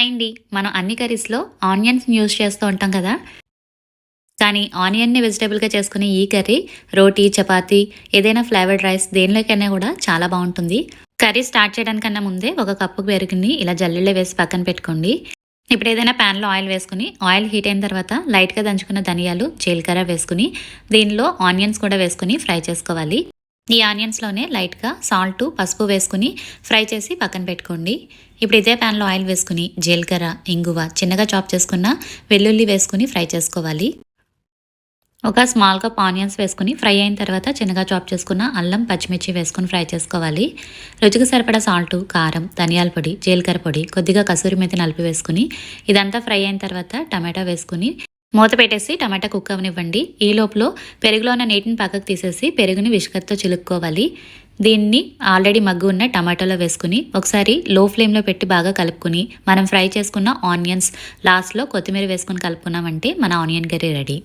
Hi అండి మనం అన్ని కర్రీస్లో ఆనియన్స్ యూజ్ చేస్తూ ఉంటాం కదా. కానీ ఆనియన్ని వెజిటేబుల్గా చేసుకునే ఈ కర్రీ రోటీ చపాతి ఏదైనా ఫ్లేవర్డ్ రైస్ దేనిలోకైనా కూడా చాలా బాగుంటుంది. కర్రీ స్టార్ట్ చేయడానికన్నా ముందే ఒక కప్పు పెరుగుని ఇలా జల్లెళ్ళలో వేసి పక్కన పెట్టుకోండి. ఇప్పుడు ఏదైనా ప్యాన్లో ఆయిల్ వేసుకుని ఆయిల్ హీట్ అయిన తర్వాత లైట్గా దంచుకున్న ధనియాలు జీలకర్ర వేసుకుని దీనిలో ఆనియన్స్ కూడా వేసుకుని ఫ్రై చేసుకోవాలి. ఈ ఆనియన్స్లోనే లైట్గా సాల్ట్ పసుపు వేసుకుని ఫ్రై చేసి పక్కన పెట్టుకోండి. ఇప్పుడు ఇదే ప్యాన్లో ఆయిల్ వేసుకుని జీలకర్ర ఇంగువ చిన్నగా చాప్ చేసుకున్న వెల్లుల్లి వేసుకుని ఫ్రై చేసుకోవాలి. ఒక స్మాల్ కప్ ఆనియన్స్ వేసుకుని ఫ్రై అయిన తర్వాత చిన్నగా చాప్ చేసుకున్న అల్లం పచ్చిమిర్చి వేసుకుని ఫ్రై చేసుకోవాలి. రుచికి సరిపడా సాల్ట్ కారం ధనియాల పొడి జీలకర్ర పొడి కొద్దిగా కసూరి మీద నలిపి వేసుకుని ఇదంతా ఫ్రై అయిన తర్వాత టమాటా వేసుకుని మూత పెట్టేసి టమాటా కుక్ అవనివ్వండి. ఈ లోపల పెరుగులో ఉన్న నీటిని పక్కకు తీసేసి పెరుగుని విసుకతో చిలుక్కోవాలి. దీన్ని ఆల్రెడీ మగ్గు ఉన్న టమాటాలో వేసుకుని ఒకసారి లో ఫ్లేమ్లో పెట్టి బాగా కలుపుకుని మనం ఫ్రై చేసుకున్న ఆనియన్స్ లాస్ట్లో కొత్తిమీర వేసుకుని కలుపుకున్నామంటే మన ఆనియన్ కర్రీ రెడీ.